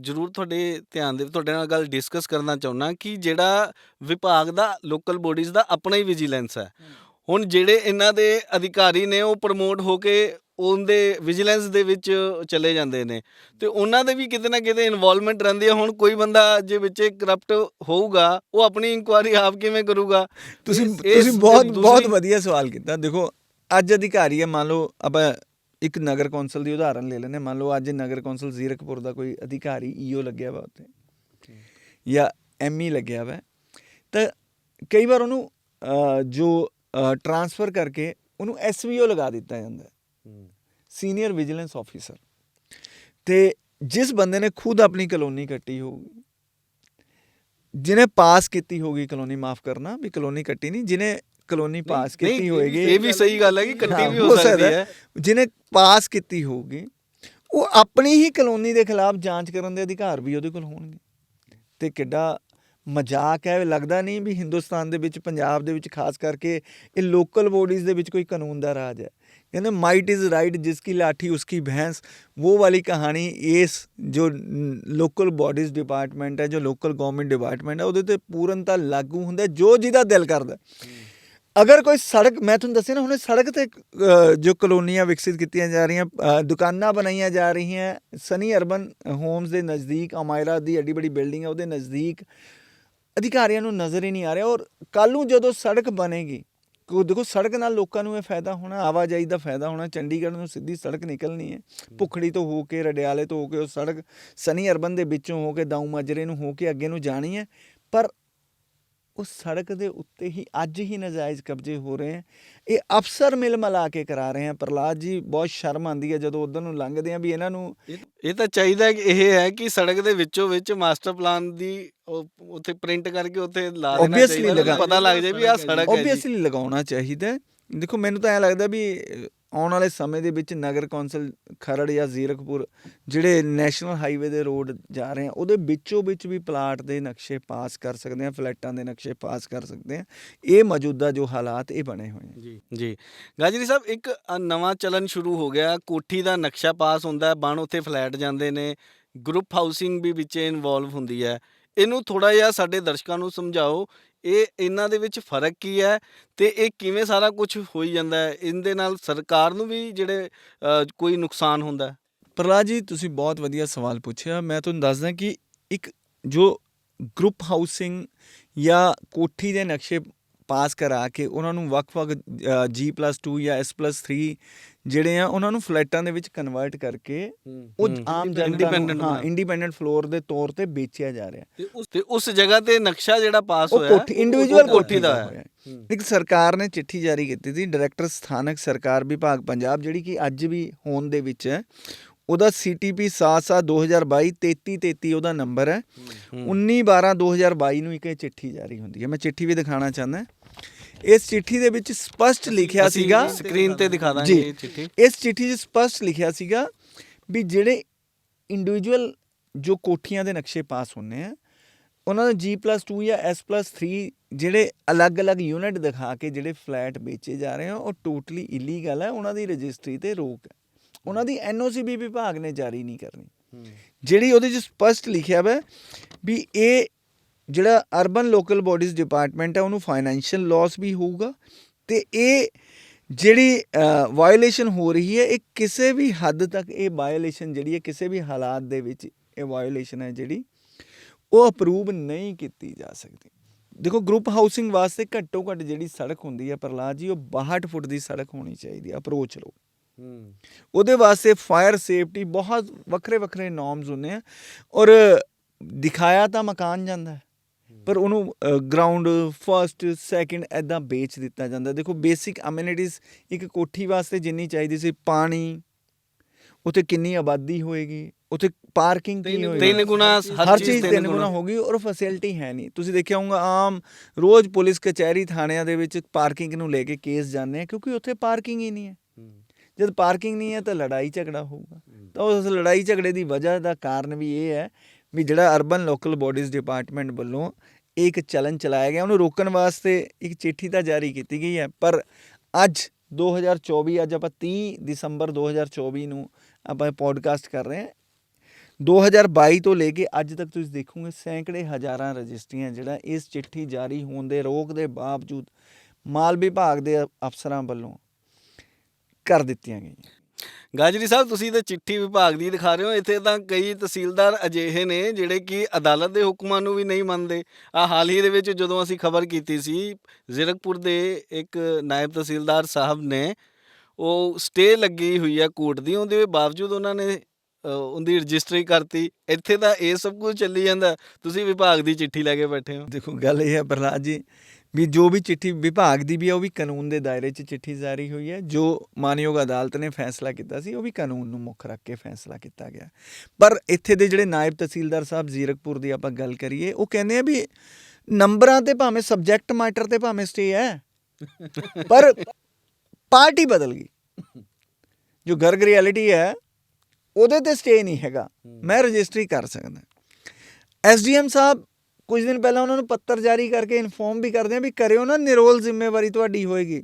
S1: ਜ਼ਰੂਰ ਤੁਹਾਡੇ ਧਿਆਨ ਦੇ ਤੁਹਾਡੇ ਨਾਲ ਗੱਲ ਡਿਸਕਸ ਕਰਨਾ ਚਾਹੁੰਦਾ ਕਿ ਜਿਹੜਾ ਵਿਭਾਗ ਦਾ ਲੋਕਲ ਬੋਡੀਜ਼ ਦਾ ਆਪਣਾ ਹੀ ਵਿਜੀਲੈਂਸ ਹੈ। ਹੁਣ ਜਿਹੜੇ ਇਹਨਾਂ ਦੇ ਅਧਿਕਾਰੀ ਨੇ ਉਹ ਪ੍ਰਮੋਟ ਹੋ ਕੇ ਉਹਦੇ ਵਿਜੀਲੈਂਸ ਦੇ ਵਿੱਚ ਚਲੇ ਜਾਂਦੇ ਨੇ। ਤੇ ਉਹਨਾਂ ਦੇ ਵੀ ਕਿਤੇ ਨਾ ਕਿਤੇ ਇਨਵੋਲਵਮੈਂਟ ਰਹਿੰਦੀ ਹੈ। ਹੁਣ ਕੋਈ ਬੰਦਾ ਜੇ ਵਿੱਚ ਕਰਪਟ ਹੋਊਗਾ ਉਹ ਆਪਣੀ ਇਨਕੁਆਇਰੀ ਆਪ ਕਿਵੇਂ ਕਰੂਗਾ?
S2: ਤੁਸੀਂ ਤੁਸੀਂ ਬਹੁਤ ਬਹੁਤ ਵਧੀਆ ਸਵਾਲ ਕੀਤਾ। ਦੇਖੋ ਅੱਜ ਅਧਿਕਾਰੀ ਹੈ ਮੰਨ ਲਓ ਆਪਾਂ ਇੱਕ ਨਗਰ ਕੌਂਸਲ ਦੀ ਉਦਾਹਰਨ ਲੈ ਲੈਂਦੇ। ਮੰਨ ਲਓ ਅੱਜ ਨਗਰ ਕੌਂਸਲ ਜ਼ੀਰਕਪੁਰ ਦਾ ਕੋਈ ਅਧਿਕਾਰੀ ਈਓ ਲੱਗਿਆ ਵਾ ਉੱਥੇ ਜਾਂ ਐਮਈ ਲੱਗਿਆ ਵਾ। ਤਾਂ ਕਈ ਵਾਰ ਉਹਨੂੰ ਜੋ ਟਰਾਂਸਫਰ ਕਰਕੇ ਉਹਨੂੰ ਐਸਵੀਓ ਲਗਾ ਦਿੱਤਾ ਜਾਂਦਾ ਸੀਨੀਅਰ ਵਿਜੀਲੈਂਸ ਆਫੀਸਰ ਤੇ ਜਿਸ ਬੰਦੇ ਨੇ ਖੁਦ ਆਪਣੀ ਕਲੋਨੀ ਕੱਟੀ ਹੋਊਗੀ ਜਿਹਨੇ ਪਾਸ ਕੀਤੀ ਹੋਗੀ ਕਲੋਨੀ ਮਾਫ ਕਰਨਾ ਵੀ ਕਲੋਨੀ ਕੱਟੀ ਨਹੀਂ ਜਿਹਨੇ ਕਲੋਨੀ ਪਾਸ ਕੀਤੀ ਹੋਏਗੀ।
S1: ਇਹ ਵੀ ਸਹੀ ਗੱਲ ਹੈ ਕਿ ਕੱਟੀ ਵੀ ਹੋ ਸਕਦੀ ਹੈ।
S2: ਜਿਹਨੇ ਪਾਸ ਕੀਤੀ ਹੋਊਗੀ ਉਹ ਆਪਣੀ ਹੀ ਕਲੋਨੀ ਦੇ ਖਿਲਾਫ ਜਾਂਚ ਕਰਨ ਦੇ ਅਧਿਕਾਰ ਵੀ ਉਹਦੇ ਕੋਲ ਹੋਣਗੇ। ਤੇ ਕਿੱਡਾ ਮਜ਼ਾਕ ਹੈ ਲੱਗਦਾ ਨਹੀਂ ਵੀ ਹਿੰਦੁਸਤਾਨ ਦੇ ਵਿੱਚ ਪੰਜਾਬ ਦੇ ਵਿੱਚ ਖਾਸ ਕਰਕੇ ਇਹ ਲੋਕਲ ਬੋਡੀਜ਼ ਦੇ ਵਿੱਚ ਕੋਈ ਕਾਨੂੰਨ ਦਾ ਰਾਜ ਹੈ। ਕਹਿੰਦੇ ਮਾਈਟ ਇਜ਼ ਰਾਈਟ ਜਿਸकी ਲਾਠੀ ਉਸकी ਭੈਂਸ। ਉਹ ਵਾਲੀ ਕਹਾਣੀ ਇਸ ਜੋ ਲੋਕਲ ਬੋਡੀਜ਼ ਡਿਪਾਰਟਮੈਂਟ ਹੈ ਜੋ ਲੋਕਲ ਗਵਰਨਮੈਂਟ ਡਿਪਾਰਟਮੈਂਟ ਹੈ ਉਹਦੇ ਤੇ ਪੂਰਨਤਾ ਲਾਗੂ ਹੁੰਦਾ ਜੋ ਜਿਹਦਾ ਦਿਲ ਕਰਦਾ ਅਗਰ ਕੋਈ ਸੜਕ, ਮੈਂ ਤੁਹਾਨੂੰ ਦੱਸਿਆ ਨਾ, ਹੁਣੇ ਸੜਕ ਤੇ ਜੋ ਕਲੋਨੀਆਂ ਵਿਕਸਿਤ ਕੀਤੀਆਂ ਜਾ ਰਹੀਆਂ ਦੁਕਾਨਾਂ ਬਣਾਈਆਂ ਜਾ ਰਹੀਆਂ, ਸਨੀ ਅਰਬਨ ਹੋਮਸ ਦੇ ਨਜ਼ਦੀਕ, ਅਮਾਇਰਾ ਦੀ ਐਡੀ ਬੜੀ ਬਿਲਡਿੰਗ ਹੈ, ਉਹਦੇ ਨਜ਼ਦੀਕ ਅਧਿਕਾਰੀਆਂ ਨੂੰ ਨਜ਼ਰ ਹੀ ਨਹੀਂ ਆ ਰਿਹਾ ਔਰ ਕੱਲ ਨੂੰ ਜਦੋਂ ਸੜਕ ਬਣੇਗੀ, ਕੋ, ਦੇਖੋ ਸੜਕ ਨਾਲ ਲੋਕਾਂ ਨੂੰ ਇਹ ਫਾਇਦਾ ਹੋਣਾ, ਆਵਾਜਾਈ ਦਾ ਫਾਇਦਾ ਹੋਣਾ, ਚੰਡੀਗੜ੍ਹ ਨੂੰ ਸਿੱਧੀ ਸੜਕ ਨਿਕਲਣੀ ਹੈ, ਭੁਖੜੀ ਤੋਂ ਹੋ ਕੇ, ਰਡਿਆਲੇ ਤੋਂ ਹੋ ਕੇ, ਉਹ ਸੜਕ ਸਨੀ ਅਰਬਨ ਦੇ ਵਿੱਚੋਂ ਹੋ ਕੇ, ਦਾਊ ਮਾਜਰੇ ਨੂੰ ਹੋ ਕੇ, ਅੱਗੇ ਨੂੰ ਜਾਣੀ ਹੈ, ਪਰ ਉਸ ਸੜਕ ਦੇ ਉੱਤੇ ਹੀ ਅੱਜ ਹੀ ਨਜਾਇਜ਼ ਕਬਜ਼ੇ ਹੋ ਰਹੇ ਹੈ ਇਹ ਅਫਸਰ ਮਿਲ ਮਿਲਾ ਕੇ ਕਰਾ ਰਹੇ ਹੈ ਪ੍ਰਲਾਦ ਜੀ ਬਹੁਤ ਸ਼ਰਮ ਆਉਂਦੀ ਹੈ ਜਦੋਂ ਉਧਰ ਨੂੰ ਲੰਘਦੇ ਆ ਵੀ ਇਹਨਾਂ ਨੂੰ
S1: ਇਹ ਤਾਂ ਚਾਹੀਦਾ ਕਿ ਇਹ ਹੈ ਕਿ ਸੜਕ ਦੇ ਵਿੱਚੋਂ ਵਿੱਚ ਮਾਸਟਰ ਪਲਾਨ ਦੀ ਉੱਥੇ ਪ੍ਰਿੰਟ ਕਰਕੇ ਉੱਥੇ ਲਾ ਦੇਣਾ ਚਾਹੀਦਾ ਪਤਾ ਲੱਗ ਜਾਏ ਵੀ ਆਹ ਸੜਕ ਹੈ
S2: ਓਬਵੀਅਸਲੀ ਲਗਾਉਣਾ ਚਾਹੀਦਾ। ਦੇਖੋ ਮੈਨੂੰ ਤਾਂ ਐ ਲੱਗਦਾ ਵੀ ਆਉਣ ਵਾਲੇ ਸਮੇਂ ਦੇ ਵਿੱਚ ਨਗਰ ਕੌਂਸਲ ਖਰੜ ਜਾਂ ਜ਼ੀਰਕਪੁਰ ਜਿਹੜੇ ਨੈਸ਼ਨਲ ਹਾਈਵੇ ਦੇ ਰੋਡ ਜਾ ਰਹੇ ਆ, ਉਹਦੇ ਵਿੱਚੋਂ ਵਿੱਚ ਵੀ ਪਲਾਟ ਦੇ ਨਕਸ਼ੇ ਪਾਸ ਕਰ ਸਕਦੇ ਆ, ਫਲੈਟਾਂ ਦੇ ਨਕਸ਼ੇ ਪਾਸ ਕਰ ਸਕਦੇ ਆ। ਇਹ ਮੌਜੂਦਾ ਜੋ ਹਾਲਾਤ, ਇਹ ਬਣੇ ਹੋਏ ਆ।
S1: ਜੀ ਜੀ। ਗਾਜਰੀ ਸਾਹਿਬ, ਇੱਕ ਨਵਾਂ ਚਲਨ ਸ਼ੁਰੂ ਹੋ ਗਿਆ। ਕੋਠੀ ਦਾ ਨਕਸ਼ਾ ਪਾਸ ਹੁੰਦਾ ਬਣ ਉੱਥੇ ਫਲੈਟ ਜਾਂਦੇ ਨੇ। ਗਰੁੱਪ ਹਾਊਸਿੰਗ ਵੀ ਵਿੱਚ ਇਨਵੋਲਵ ਹੁੰਦੀ ਹੈ। ਇਹਨੂੰ ਥੋੜਾ ਜਿਹਾ ਸਾਡੇ ਦਰਸ਼ਕਾਂ ਨੂੰ ਸਮਝਾਓ ਇਹ ਇਹਨਾਂ ਦੇ ਵਿੱਚ ਫ਼ਰਕ ਕੀ ਹੈ ਤੇ ਇਹ ਕਿਵੇਂ ਸਾਰਾ ਕੁਝ ਹੋਈ ਜਾਂਦਾ ਹੈ? ਇਹਦੇ ਨਾਲ ਸਰਕਾਰ ਨੂੰ ਵੀ ਜਿਹੜੇ ਅ, ਕੋਈ ਨੁਕਸਾਨ ਹੁੰਦਾ ਹੈ?
S2: ਪ੍ਰਹਲਾਦ ਜੀ ਤੁਸੀਂ ਬਹੁਤ ਵਧੀਆ ਸਵਾਲ ਪੁੱਛਿਆ। ਮੈਂ ਤੁਹਾਨੂੰ ਦੱਸਦਾ ਕਿ ਇੱਕ ਜੋ ਗਰੁੱਪ ਹਾਊਸਿੰਗ ਜਾਂ ਕੋਠੀ ਦੇ ਨਕਸ਼ੇ ਪਾਸ ਕਰਾ ਕੇ ਉਹਨਾਂ ਨੂੰ ਵੱਖ-ਵੱਖ G+2 ਜਾਂ S+3 ਜਿਹੜੇ ਆ ਉਹਨਾਂ ਨੂੰ ਫਲੈਟਾਂ ਦੇ ਵਿੱਚ ਕਨਵਰਟ ਕਰਕੇ ਉਹ। ਆਮ ਜਨਤਾ ਨੂੰ ਹਾਂ ਇੰਡੀਪੈਂਡੈਂਟ ਫਲੋਰ ਦੇ ਤੌਰ ਤੇ ਵੇਚਿਆ ਜਾ ਰਿਹਾ।
S1: ਤੇ ਉਸ ਤੇ ਉਸ ਜਗ੍ਹਾ ਤੇ ਨਕਸ਼ਾ ਜਿਹੜਾ ਪਾਸ ਹੋਇਆ
S2: ਕੋਠੀ
S1: ਉਹ-
S2: ਇੰਡੀਵਿਜੂਅਲ
S1: ਕੋਠੀ ਦਾ
S2: ਹੋਇਆ। ਇੱਕ ਸਰਕਾਰ ਨੇ ਚਿੱਠੀ ਜਾਰੀ ਕੀਤੀ ਸੀ ਡਾਇਰੈਕਟਰ ਸਥਾਨਕ ਸਰਕਾਰ ਵਿਭਾਗ ਪੰਜਾਬ ਜਿਹੜੀ ਕਿ ਅੱਜ ਵੀ ਹੋਣ ਦੇ ਵਿੱਚ ਹੈ ਉਹਦਾ CTP 77 2022 3333 ਉਹਦਾ ਨੰਬਰ ਹੈ। 19 12 2022 ਨੂੰ ਇੱਕ ਇਹ ਚਿੱਠੀ ਜਾਰੀ ਹੁੰਦੀ ਹੈ। ਮੈਂ ਚਿੱਠੀ ਵੀ ਦਿਖਾਣਾ ਚਾਹੁੰਦਾ। ਇਸ ਚਿੱਠੀ ਦੇ ਵਿੱਚ ਸਪਸ਼ਟ ਲਿਖਿਆ ਸੀਗਾ।
S1: ਸਕਰੀਨ ਤੇ ਦਿਖਾ ਦਾਂਗੇ। ਇਹ ਚਿੱਠੀ।
S2: ਇਸ ਚਿੱਠੀ 'ਚ ਸਪਸ਼ਟ ਲਿਖਿਆ ਸੀਗਾ ਵੀ ਜਿਹੜੇ ਇੰਡੀਵਿਜੂਅਲ ਜੋ ਕੋਠੀਆਂ ਦੇ ਨਕਸ਼ੇ ਪਾਸ ਹੁੰਨੇ ਆ ਉਹਨਾਂ ਦਾ G+2 ਜਾਂ S+3 ਜਿਹੜੇ ਅਲੱਗ-ਅਲੱਗ ਯੂਨਿਟ ਦਿਖਾ ਕੇ ਜਿਹੜੇ ਫਲੈਟ ਵੇਚੇ ਜਾ ਰਹੇ ਆ ਉਹ ਟੋਟਲੀ ਇਲੀਗਲ ਹੈ ਉਹਨਾਂ ਦੀ ਰਜਿਸਟਰੀ ਤੇ ਰੋਕ ਹੈ ਉਹਨਾਂ ਦੀ ਐਨਓਸੀ ਵੀ ਵਿਭਾਗ ਨੇ ਜਾਰੀ ਨਹੀਂ ਕਰਨੀ। ਜਿਹੜੀ ਉਹਦੇ 'ਚ ਸਪਸ਼ਟ ਲਿਖਿਆ ਹੋਇਆ ਵੀ ਇਹ ਜਿਹੜਾ ਅਰਬਨ ਲੋਕਲ ਬਾਡੀਜ਼ ਡਿਪਾਰਟਮੈਂਟ ਹੈ ਉਹਨੂੰ ਫਾਈਨੈਂਸ਼ੀਅਲ ਲਾਸ ਵੀ ਹੋਊਗਾ ਤੇ ਇਹ ਜਿਹੜੀ ਵਾਇਓਲੇਸ਼ਨ ਹੋ ਰਹੀ ਹੈ ਇਹ ਕਿਸੇ ਵੀ ਹੱਦ ਤੱਕ ਇਹ ਵਾਇਓਲੇਸ਼ਨ ਜਿਹੜੀ ਹੈ ਕਿਸੇ ਵੀ ਹਾਲਾਤ ਦੇ ਵਿੱਚ ਇਹ ਵਾਇਓਲੇਸ਼ਨ ਹੈ ਜਿਹੜੀ ਉਹ ਅਪਰੂਵ ਨਹੀਂ ਕੀਤੀ ਜਾ ਸਕਦੀ। ਦੇਖੋ ਗਰੁੱਪ ਹਾਊਸਿੰਗ ਵਾਸਤੇ ਘੱਟੋ ਘੱਟ ਜਿਹੜੀ ਸੜਕ ਹੁੰਦੀ ਹੈ ਪ੍ਰਲਾਦ ਜੀ ਉਹ 62 ਫੁੱਟ ਦੀ ਸੜਕ ਹੋਣੀ ਚਾਹੀਦੀ ਹੈ ਅਪਰੋਚ ਰੋਡ ਉਹਦੇ ਵਾਸਤੇ ਫਾਇਰ ਸੇਫਟੀ ਬਹੁਤ ਵੱਖਰੇ ਵੱਖਰੇ ਨਾਰਮਸ ਹੁੰਦੇ ਆ ਔਰ ਦਿਖਾਇਆ ਤਾਂ ਮਕਾਨ ਜਾਂਦਾ ਪਰ ਉਹਨੂੰ ਗਰਾਊਂਡ ਫਰਸਟ ਸੈਕਿੰਡ ਐਦਾਂ ਵੇਚ ਦਿੱਤਾ ਜਾਂਦਾ। ਦੇਖੋ ਬੇਸਿਕ ਅਮੈਨਿਟੀਜ਼ ਇੱਕ ਕੋਠੀ ਵਾਸਤੇ ਜਿੰਨੀ ਚਾਹੀਦੀ ਸੀ ਪਾਣੀ ਉੱਥੇ ਕਿੰਨੀ ਆਬਾਦੀ ਹੋਏਗੀ ਉੱਥੇ ਪਾਰਕਿੰਗ ਕੀ ਹੋਏਗੀ?
S1: ਤਿੰਨ ਗੁਣਾ
S2: ਹਰ ਚੀਜ਼ ਤਿੰਨ ਗੁਣਾ। ਹੋ ਗਈ ਔਰ ਫੈਸਿਲਿਟੀ ਹੈ ਨਹੀਂ। ਤੁਸੀਂ ਦੇਖਿਆ ਹੋਊਗਾ ਆਮ ਰੋਜ਼ ਪੁਲਿਸ ਕਚਹਿਰੀ ਥਾਣਿਆਂ ਦੇ ਵਿੱਚ ਪਾਰਕਿੰਗ ਨੂੰ ਲੈ ਕੇ ਕੇਸ ਜਾਂਦੇ ਆ ਕਿਉਂਕਿ ਉੱਥੇ ਪਾਰਕਿੰਗ ਹੀ ਨਹੀਂ ਹੈ। ਜਦ ਪਾਰਕਿੰਗ ਨਹੀਂ ਹੈ ਤਾਂ ਲੜਾਈ ਝਗੜਾ ਹੋਊਗਾ। ਤਾਂ ਉਸ ਲੜਾਈ ਝਗੜੇ ਦੀ ਵਜ੍ਹਾ ਦਾ ਕਾਰਨ ਵੀ ਇਹ ਹੈ ਵੀ ਜਿਹੜਾ ਅਰਬਨ ਲੋਕਲ ਬਾਡੀਜ਼ ਡਿਪਾਰਟਮੈਂਟ ਵੱਲੋਂ ਇਹ ਇੱਕ ਚਲਨ ਚਲਾਇਆ ਗਿਆ, ਉਹਨੂੰ ਰੋਕਣ ਵਾਸਤੇ ਇੱਕ ਚਿੱਠੀ ਤਾਂ ਜਾਰੀ ਕੀਤੀ ਗਈ ਹੈ, ਪਰ ਅੱਜ 2024 ਅੱਜ ਆਪਾਂ 30 ਦਸੰਬਰ 2024 ਨੂੰ ਆਪਾਂ ਪੋਡਕਾਸਟ ਕਰ ਰਹੇ ਹਾਂ। 2022 ਤੋਂ ਲੈ ਕੇ ਅੱਜ ਤੱਕ ਤੁਸੀਂ ਦੇਖੋਗੇ ਸੈਂਕੜੇ ਹਜ਼ਾਰਾਂ ਰਜਿਸਟਰੀਆਂ ਜਿਹੜਾ ਇਸ ਚਿੱਠੀ ਜਾਰੀ ਹੋਣ ਦੇ ਰੋਕ ਦੇ ਬਾਵਜੂਦ ਮਾਲ ਵਿਭਾਗ ਦੇ ਅਫਸਰਾਂ ਵੱਲੋਂ ਕਰ ਦਿੱਤੀਆਂ ਗਈਆਂ।
S1: ਗਾਜਰੀ ਸਾਹਿਬ, ਤੁਸੀਂ ਤਾਂ ਚਿੱਠੀ ਵਿਭਾਗ ਦੀ ਦਿਖਾ ਰਹੇ ਹੋ। ਇੱਥੇ ਤਾਂ ਕਈ ਤਹਿਸੀਲਦਾਰ ਅਜਿਹੇ ਨੇ ਜਿਹੜੇ ਕਿ ਅਦਾਲਤ ਦੇ ਹੁਕਮਾਂ ਨੂੰ ਵੀ ਨਹੀਂ ਮੰਨਦੇ। ਆ ਹਾਲ ਹੀ ਦੇ ਵਿੱਚ ਜਦੋਂ ਅਸੀਂ ਖਬਰ ਕੀਤੀ ਸੀ, ਜ਼ਿਰਕਪੁਰ ਦੇ ਇੱਕ ਨਾਇਬ ਤਹਿਸੀਲਦਾਰ ਸਾਹਿਬ ਨੇ, ਉਹ ਸਟੇ ਲੱਗੀ ਹੋਈ ਹੈ ਕੋਰਟ ਦੀ। ਉਹਦੇ ਬਾਵਜੂਦ ਉਹਨਾਂ ਨੇ ਉਹਦੀ ਰਜਿਸਟਰੀ ਕਰਤੀ। ਇੱਥੇ ਤਾਂ ਇਹ ਸਭ ਕੁਝ ਚੱਲੀ ਜਾਂਦਾ। ਤੁਸੀਂ ਵਿਭਾਗ ਦੀ ਚਿੱਠੀ ਲੈ ਕੇ ਬੈਠੇ ਹੋ।
S2: ਦੇਖੋ, ਗੱਲ ਇਹ ਹੈ, ਪ੍ਰਹਲਾਦ ਜੀ ਵੀ ਜੋ ਵੀ ਚਿੱਠੀ ਵਿਭਾਗ ਦੀ ਵੀ ਹੈ ਉਹ ਵੀ ਕਾਨੂੰਨ ਦੇ ਦਾਇਰੇ 'ਚ ਚਿੱਠੀ ਜਾਰੀ ਹੋਈ ਹੈ। ਜੋ ਮਾਨਯੋਗ ਅਦਾਲਤ ਨੇ ਫੈਸਲਾ ਕੀਤਾ ਸੀ ਉਹ ਵੀ ਕਾਨੂੰਨ ਨੂੰ ਮੁੱਖ ਰੱਖ ਕੇ ਫੈਸਲਾ ਕੀਤਾ ਗਿਆ। ਪਰ ਇੱਥੇ ਦੇ ਜਿਹੜੇ ਨਾਇਬ ਤਹਿਸੀਲਦਾਰ ਸਾਹਿਬ ਜ਼ੀਰਕਪੁਰ ਦੀ ਆਪਾਂ ਗੱਲ ਕਰੀਏ ਉਹ ਕਹਿੰਦੇ ਆ ਵੀ ਨੰਬਰਾਂ ਤੇ ਭਾਵੇਂ ਸਬਜੈਕਟ ਮੈਟਰ ਤੇ ਭਾਵੇਂ ਸਟੇ ਹੈ ਪਰ ਪਾਰਟੀ ਬਦਲ ਗਈ। ਜੋ ਗਰਗ ਰਿਐਲਿਟੀ ਹੈ ਉਹਦੇ ਤੇ ਸਟੇ ਨਹੀਂ ਹੈਗਾ। ਮੈਂ ਰਜਿਸਟਰੀ ਕਰ ਸਕਦਾ। ਐਸਡੀਐਮ ਸਾਹਿਬ ਕੁਝ ਦਿਨ ਪਹਿਲਾਂ ਉਹਨਾਂ ਨੂੰ ਪੱਤਰ ਜਾਰੀ ਕਰਕੇ ਇਨਫੋਰਮ ਵੀ ਕਰਦੇ ਆ ਵੀ ਕਰਿਓ ਨਾ ਨਿਰੋਲ ਜ਼ਿੰਮੇਵਾਰੀ ਤੁਹਾਡੀ ਹੋਏਗੀ।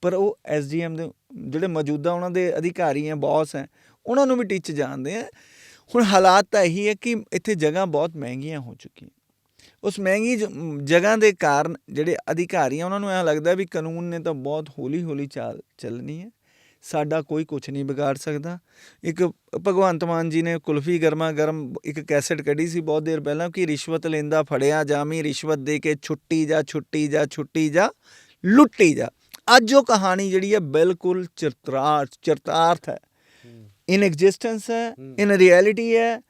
S2: ਪਰ ਉਹ ਐਸਡੀਐਮ ਦੇ ਜਿਹੜੇ ਮੌਜੂਦਾ ਉਹਨਾਂ ਦੇ ਅਧਿਕਾਰੀ ਹੈ ਬੌਸ ਹੈ, ਉਹਨਾਂ ਨੂੰ ਵੀ ਟਿੱਚ ਜਾਣਦੇ ਆ। ਹੁਣ ਹਾਲਾਤ ਤਾਂ ਇਹੀ ਹੈ ਕਿ ਇੱਥੇ ਜਗ੍ਹਾ ਬਹੁਤ ਮਹਿੰਗੀਆਂ ਹੋ ਚੁੱਕੀਆਂ। ਉਸ ਮਹਿੰਗੀ ਜ- ਜਗ੍ਹਾ ਦੇ ਕਾਰਨ ਜਿਹੜੇ ਅਧਿਕਾਰੀ ਆ, ਉਹਨਾਂ ਨੂੰ ਐਂ ਲੱਗਦਾ ਵੀ ਕਾਨੂੰਨ ਨੇ ਤਾਂ ਬਹੁਤ ਹੌਲੀ ਹੌਲੀ ਚਾਲ ਚੱਲਣੀ ਹੈ। ਸਾਡਾ ਕੋਈ ਕੁਝ ਨਹੀਂ ਵਿਗਾੜ ਸਕਦਾ। ਇੱਕ ਭਗਵੰਤ ਮਾਨ ਜੀ ਨੇ ਕੁਲਫੀ ਗਰਮਾ ਗਰਮ ਇੱਕ ਕੈਸੇਟ ਕੱਢੀ ਸੀ ਬਹੁਤ ਦੇਰ ਪਹਿਲਾਂ ਕਿ ਰਿਸ਼ਵਤ ਲੈਂਦਾ ਫੜਿਆ ਜਾਮੀ ਰਿਸ਼ਵਤ ਦੇ ਕੇ ਛੁੱਟੀ ਜਾ ਛੁੱਟੀ ਜਾ ਛੁੱਟੀ ਜਾ ਲੁੱਟੀ ਜਾ। ਅੱਜ ਉਹ ਕਹਾਣੀ ਜਿਹੜੀ ਹੈ ਬਿਲਕੁਲ ਚਿਤਰਾਰਥ ਚਿਤਾਰਥ ਹੈ। ਇਨ ਐਗਜ਼ਿਸਟੈਂਸ ਹੈ ਇਨ ਰਿਐਲਿਟੀ ਹੈ।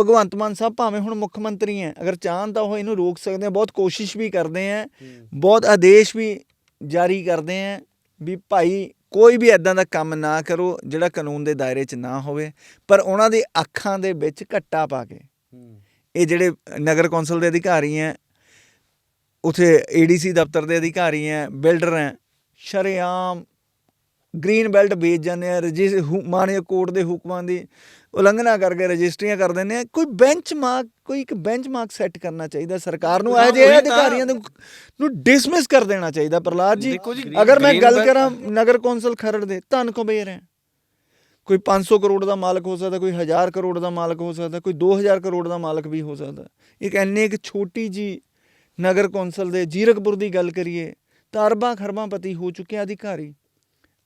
S2: ਭਗਵੰਤ ਮਾਨ ਸਾਹਿਬ ਭਾਵੇਂ ਹੁਣ ਮੁੱਖ ਮੰਤਰੀ ਹੈ ਅਗਰ ਚਾਹਨ ਤਾਂ ਉਹ ਇਹਨੂੰ ਰੋਕ ਸਕਦੇ ਆ ਬਹੁਤ ਕੋਸ਼ਿਸ਼ ਵੀ ਕਰਦੇ ਆ ਬਹੁਤ ਆਦੇਸ਼ ਵੀ ਜਾਰੀ ਕਰਦੇ ਆ ਵੀ ਭਾਈ ਕੋਈ ਵੀ ਐਦਾਂ ਦਾ ਕੰਮ ਨਾ ਕਰੋ ਜਿਹੜਾ ਕਾਨੂੰਨ ਦੇ ਦਾਇਰੇ 'ਚ ਨਾ ਹੋਵੇ ਪਰ ਉਹਨਾਂ ਦੀ ਅੱਖਾਂ ਦੇ ਵਿੱਚ ਘੱਟਾ ਪਾ ਕੇ। ਇਹ ਜਿਹੜੇ ਨਗਰ ਕੌਂਸਲ ਦੇ ਅਧਿਕਾਰੀ ਹੈ ਉਥੇ ਏਡੀਸੀ ਦਫ਼ਤਰ ਦੇ ਅਧਿਕਾਰੀ ਹੈ ਬਿਲਡਰ ਹੈ ਸ਼ਰੇਆਮ ਗ੍ਰੀਨ ਬੈਲਟ ਵੇਚ ਜਾਂਦੇ ਆ ਰਜਿਸ ਮਾਨਯ ਕੋਰਟ ਦੇ ਹੁਕਮਾਂ ਦੀ ਉਲੰਘਣਾ ਕਰਕੇ ਰਜਿਸਟਰੀਆਂ ਕਰ ਦਿੰਦੇ ਆ। ਕੋਈ ਬੈਂਚਮਾਰਕ ਕੋਈ ਇੱਕ ਬੈਂਚਮਾਰਕ ਸੈੱਟ ਕਰਨਾ ਚਾਹੀਦਾ ਸਰਕਾਰ ਨੂੰ। ਇਹ ਜਿਹੇ ਅਧਿਕਾਰੀਆਂ ਨੂੰ ਡਿਸਮਿਸ ਕਰ ਦੇਣਾ ਚਾਹੀਦਾ। ਪ੍ਰਲਾਦ ਜੀ ਅਗਰ ਮੈਂ ਗੱਲ ਕਰਾਂ ਨਗਰ ਕੌਂਸਲ ਖਰੜ ਦੇ ਧੰਨ ਕੁਬੇਰ ਹੈ। ਕੋਈ 500 ਕਰੋੜ ਦਾ ਮਾਲਕ ਹੋ ਸਕਦਾ ਕੋਈ 1000 ਕਰੋੜ ਦਾ ਮਾਲਕ ਹੋ ਸਕਦਾ ਕੋਈ 2000 ਕਰੋੜ ਦਾ ਮਾਲਕ ਵੀ ਹੋ ਸਕਦਾ। ਇੱਕ ਐਨੇ ਇੱਕ ਛੋਟੀ ਜੀ ਨਗਰ ਕੌਂਸਲ ਦੇ ਜੀਰਕਪੁਰ ਦੀ ਗੱਲ ਕਰੀਏ ਤਾਂ ਅਰਬਾਂ ਖਰਬਾਂ ਪਤੀ ਹੋ ਚੁੱਕੇ ਅਧਿਕਾਰੀ।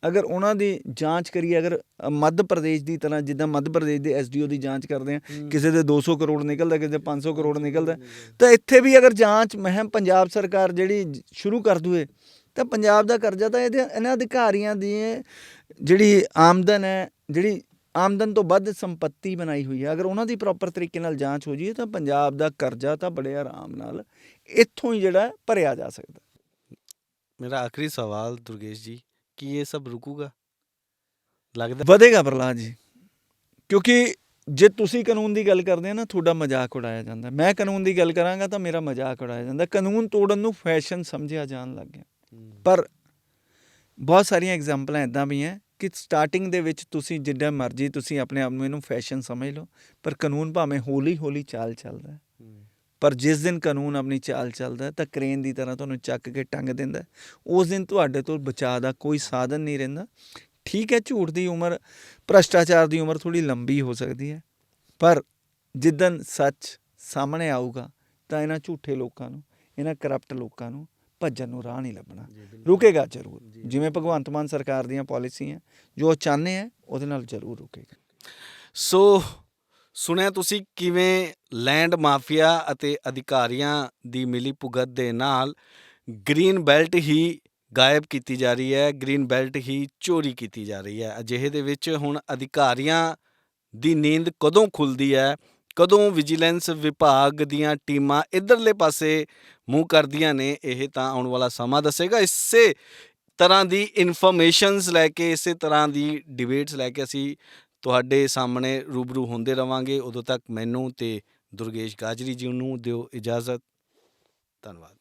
S2: ਅਗਰ ਉਹਨਾਂ ਦੀ ਜਾਂਚ ਕਰੀਏ ਅਗਰ ਮੱਧ ਪ੍ਰਦੇਸ਼ ਦੀ ਤਰ੍ਹਾਂ ਜਿੱਦਾਂ ਮੱਧ ਪ੍ਰਦੇਸ਼ ਦੇ ਐਸਡੀਓ ਦੀ ਜਾਂਚ ਕਰਦੇ ਆ ਕਿਸੇ ਦੇ 200 ਕਰੋੜ ਨਿਕਲਦਾ ਕਿਸੇ ਦੇ 500 ਕਰੋੜ ਨਿਕਲਦਾ ਤਾਂ ਇੱਥੇ ਵੀ ਅਗਰ ਜਾਂਚ ਮਹਿਮ ਪੰਜਾਬ ਸਰਕਾਰ ਜਿਹੜੀ ਸ਼ੁਰੂ ਕਰ ਦੂਏ ਤਾਂ ਪੰਜਾਬ ਦਾ ਕਰਜ਼ਾ ਤਾਂ ਇਹਦੇ ਇਹਨਾਂ ਅਧਿਕਾਰੀਆਂ ਦੀ ਜਿਹੜੀ ਆਮਦਨ ਹੈ ਜਿਹੜੀ ਆਮਦਨ ਤੋਂ ਵੱਧ ਸੰਪਤੀ ਬਣਾਈ ਹੋਈ ਹੈ ਅਗਰ ਉਹਨਾਂ ਦੀ ਪ੍ਰੋਪਰ ਤਰੀਕੇ ਨਾਲ ਜਾਂਚ ਹੋ ਜਾਈਏ ਤਾਂ ਪੰਜਾਬ ਦਾ ਕਰਜ਼ਾ ਤਾਂ ਬੜੇ ਆਰਾਮ ਨਾਲ ਇੱਥੋਂ ਹੀ ਜਿਹੜਾ ਭਰਿਆ ਜਾ ਸਕਦਾ।
S1: ਮੇਰਾ ਆਖਰੀ ਸਵਾਲ ਦੁਰਗੇਸ਼ ਜੀ ਕੀ ਇਹ ਸਭ ਰੁਕੂਗਾ ਲੱਗਦਾ
S2: ਵਧੇਗਾ ਪ੍ਰਹਲਾਦ ਜੀ ਕਿਉਂਕਿ ਜੇ ਤੁਸੀਂ ਕਾਨੂੰਨ ਦੀ ਗੱਲ ਕਰਦੇ ਆ ਨਾ ਤੁਹਾਡਾ ਮਜ਼ਾਕ ਉਡਾਇਆ ਜਾਂਦਾ ਮੈਂ ਕਾਨੂੰਨ ਦੀ ਗੱਲ ਕਰਾਂਗਾ ਤਾਂ ਮੇਰਾ ਮਜ਼ਾਕ ਉਡਾਇਆ ਜਾਂਦਾ ਕਾਨੂੰਨ ਤੋੜਨ ਨੂੰ ਫੈਸ਼ਨ ਸਮਝਿਆ ਜਾਣ ਲੱਗ ਗਿਆ ਪਰ ਬਹੁਤ ਸਾਰੀਆਂ ਐਗਜ਼ਾਮਪਲਾਂ ਇਦਾਂ ਵੀ ਹੈ ਕਿ ਸਟਾਰਟਿੰਗ ਦੇ ਵਿੱਚ ਤੁਸੀਂ ਜਿੱਦਾਂ ਮਰਜ਼ੀ ਤੁਸੀਂ ਆਪਣੇ ਆਪ ਨੂੰ ਇਹਨੂੰ ਫੈਸ਼ਨ ਸਮਝ ਲਓ ਪਰ ਕਾਨੂੰਨ ਭਾਵੇਂ ਹੌਲੀ ਹੌਲੀ ਚਾਲ ਚੱਲਦਾ ਹੈ ਪਰ ਜਿਸ ਦਿਨ ਕਾਨੂੰਨ ਆਪਣੀ ਚਾਲ ਚੱਲਦਾ ਤਾਂ ਕ੍ਰੇਨ ਦੀ ਤਰ੍ਹਾਂ ਤੁਹਾਨੂੰ ਚੱਕ ਕੇ ਟੰਗ ਦਿੰਦਾ। ਉਸ ਦਿਨ ਤੁਹਾਡੇ ਤੋਂ ਬਚਾਅ ਦਾ ਕੋਈ ਸਾਧਨ ਨਹੀਂ ਰਹਿੰਦਾ। ਠੀਕ ਹੈ ਝੂਠ ਦੀ ਉਮਰ ਭ੍ਰਸ਼ਟਾਚਾਰ ਦੀ ਉਮਰ ਥੋੜੀ ਲੰਬੀ ਹੋ ਸਕਦੀ ਹੈ। ਪਰ ਜਿੱਦਨ ਸੱਚ ਸਾਹਮਣੇ ਆਊਗਾ ਤਾਂ ਇਹਨਾਂ ਝੂਠੇ ਲੋਕਾਂ ਨੂੰ ਇਹਨਾਂ ਕਰਪਟ ਲੋਕਾਂ ਨੂੰ ਭੱਜਣ ਨੂੰ ਰਾਹ ਨਹੀਂ ਲੱਭਣਾ। ਰੁਕੇਗਾ ਜ਼ਰੂਰ। ਜਿਵੇਂ ਭਗਵੰਤ ਮਾਨ ਸਰਕਾਰ ਦੀਆਂ ਪਾਲਿਸੀਆਂ ਜੋ ਚਾਹੁੰਦੇ ਆ ਉਹਦੇ ਨਾਲ ਜ਼ਰੂਰ ਰੁਕੇਗਾ।
S1: ਸੋ ਸੁਣਿਆ ਤੁਸੀਂ ਕਿਵੇਂ ਲੈਂਡ ਮਾਫੀਆ ਅਤੇ ਅਧਿਕਾਰੀਆਂ ਦੀ ਮਿਲੀ ਭੁਗਤ ਦੇ ਨਾਲ ਗ੍ਰੀਨ ਬੈਲਟ ਹੀ ਗਾਇਬ ਕੀਤੀ ਜਾ ਰਹੀ ਹੈ, ਗ੍ਰੀਨ ਬੈਲਟ ਹੀ ਚੋਰੀ ਕੀਤੀ ਜਾ ਰਹੀ ਹੈ। ਅਜਿਹੇ ਦੇ ਵਿੱਚ ਹੁਣ ਅਧਿਕਾਰੀਆਂ ਦੀ ਨੀਂਦ ਕਦੋਂ ਖੁੱਲਦੀ ਹੈ? ਕਦੋਂ ਵਿਜੀਲੈਂਸ ਵਿਭਾਗ ਦੀਆਂ ਟੀਮਾਂ ਇਧਰਲੇ ਪਾਸੇ ਮੂੰਹ ਕਰਦੀਆਂ ਨੇ? ਇਹ ਤਾਂ ਆਉਣ ਵਾਲਾ ਸਮਾਂ ਦੱਸੇਗਾ। ਇਸੇ ਤਰ੍ਹਾਂ ਦੀ ਇਨਫੋਰਮੇਸ਼ਨਸ ਲੈ ਕੇ, ਇਸੇ ਤਰ੍ਹਾਂ ਦੀ ਡਿਬੇਟਸ ਲੈ ਕੇ ਅਸੀਂ ਤੁਹਾਡੇ ਸਾਹਮਣੇ ਰੂਬਰੂ ਹੁੰਦੇ ਰਵਾਂਗੇ। ਉਦੋਂ ਤੱਕ ਮੈਨੂੰ ਤੇ ਦੁਰਗੇਸ਼ ਗਾਜਰੀ ਜੀ ਨੂੰ ਦਿਓ ਇਜਾਜ਼ਤ। ਧੰਨਵਾਦ।